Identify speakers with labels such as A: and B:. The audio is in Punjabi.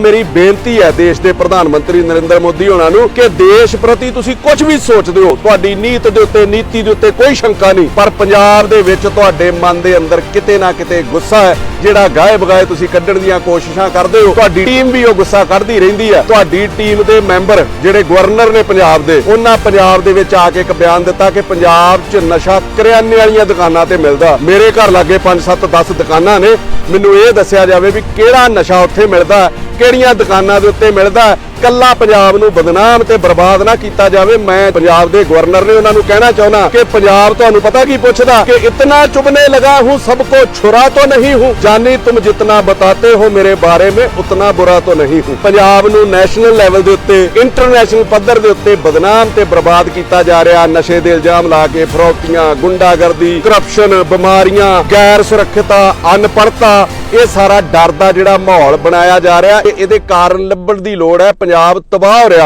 A: ਮੇਰੀ ਬੇਨਤੀ ਹੈ ਦੇਸ਼ ਦੇ ਪ੍ਰਧਾਨ ਮੰਤਰੀ ਨਰਿੰਦਰ ਮੋਦੀ ਹੋਣਾ ਨੂੰ ਕਿ ਦੇਸ਼ ਪ੍ਰਤੀ ਤੁਸੀਂ ਕੁਝ ਵੀ ਸੋਚਦੇ ਹੋ, ਤੁਹਾਡੀ ਨੀਤ ਦੇ ਉੱਤੇ, ਨੀਤੀ ਦੇ ਉੱਤੇ ਕੋਈ ਸ਼ੰਕਾ ਨਹੀਂ। ਪਰ ਪੰਜਾਬ ਦੇ ਵਿੱਚ ਤੁਹਾਡੇ ਮਨ ਦੇ ਅੰਦਰ ਕਿਤੇ ਨਾ ਕਿਤੇ ਗੁੱਸਾ ਹੈ, ਜਿਹੜਾ ਗਾਏ ਬਗਾਏ ਤੁਸੀਂ ਕੱਢਣ ਦੀਆਂ ਕੋਸ਼ਿਸ਼ਾਂ ਕਰਦੇ ਹੋ, ਤੁਹਾਡੀ ਟੀਮ ਵੀ ਉਹ ਗੁੱਸਾ ਕੱਢਦੀ ਰਹਿੰਦੀ ਹੈ। ਤੁਹਾਡੀ ਟੀਮ ਦੇ ਮੈਂਬਰ ਜਿਹੜੇ ਗਵਰਨਰ ਨੇ ਪੰਜਾਬ ਦੇ, ਉਹਨਾਂ ਪੰਜਾਬ ਦੇ ਵਿੱਚ ਆ ਕੇ ਇੱਕ ਬਿਆਨ ਦਿੱਤਾ ਕਿ ਪੰਜਾਬ 'ਚ ਨਸ਼ਾ ਕਰਿਆਨੇ ਵਾਲੀਆਂ ਦੁਕਾਨਾਂ ਤੇ ਮਿਲਦਾ। ਮੇਰੇ ਘਰ ਲਾਗੇ 5 7 10 ਦੁਕਾਨਾਂ ਨੇ। ਮੈਨੂੰ ਇਹ ਦੱਸਿਆ ਜਾਵੇ ਵੀ ਕਿਹੜਾ ਨਸ਼ਾ ਉੱਥੇ ਮਿਲਦਾ ਕਿਹੜੀਆਂ ਦੁਕਾਨਾਂ ਦੇ ਉੱਤੇ ਮਿਲਦਾ ਕੱਲਾ ਪੰਜਾਬ ਨੂੰ ਬਦਨਾਮ ਤੇ ਬਰਬਾਦ ਨਾ ਕੀਤਾ ਜਾਵੇ। ਮੈਂ ਪੰਜਾਬ ਦੇ ਗਵਰਨਰ ਨੇ ਉਹਨਾਂ ਨੂੰ ਕਹਿਣਾ ਚਾਹੁੰਦਾ ਕਿ ਪੰਜਾਬ ਤੁਹਾਨੂੰ ਪਤਾ ਕੀ ਪੁੱਛਦਾ? ਕਿ ਇਤਨਾ ਚੁਬਨੇ ਲਗਾ ਹੂੰ, ਸਭ ਕੋ ਛੁਰਾ ਤੋਂ ਨਹੀਂ ਹੂੰ। ਜਾਨੀ ਤੁਮ ਜਿਤਨਾ ਬਤਾਤੇ ਹੋ ਮੇਰੇ ਬਾਰੇ ਮੈਂ, ਉਤਨਾ ਬੁਰਾ ਤੋਂ ਨਹੀਂ ਹੂੰ। ਪੰਜਾਬ ਨੂੰ ਨੈਸ਼ਨਲ ਲੈਵਲ ਦੇ ਉੱਤੇ ਇੰਟਰਨੈਸ਼ਨਲ ਪੱਧਰ ਦੇ ਉੱਤੇ ਬਦਨਾਮ ਤੇ ਬਰਬਾਦ ਕੀਤਾ ਜਾ ਰਿਹਾ। ਨਸ਼ੇ ਦੇ ਇਲਜ਼ਾਮ ਲਾ ਕੇ ਫਰੋਕਤੀਆਂ ਗੁੰਡਾਗਰਦੀ ਕਰਪਸ਼ਨ ਬਿਮਾਰੀਆਂ, ਗੈਰ ਸੁਰੱਖਿਅਤਾ ਅਨਪੜਤਾ ਇਹ ਸਾਰਾ ਡਰ ਦਾ ਜਿਹੜਾ ਮਾਹੌਲ ਬਣਾਇਆ ਜਾ ਰਿਹਾ ਇਹਦੇ ਕਾਰਨ ਲੱਭਣ ਦੀ ਲੋੜ ਹੈ, ਪੰਜਾਬ ਤਬਾਹ ਹੋ ਰਿਹਾ।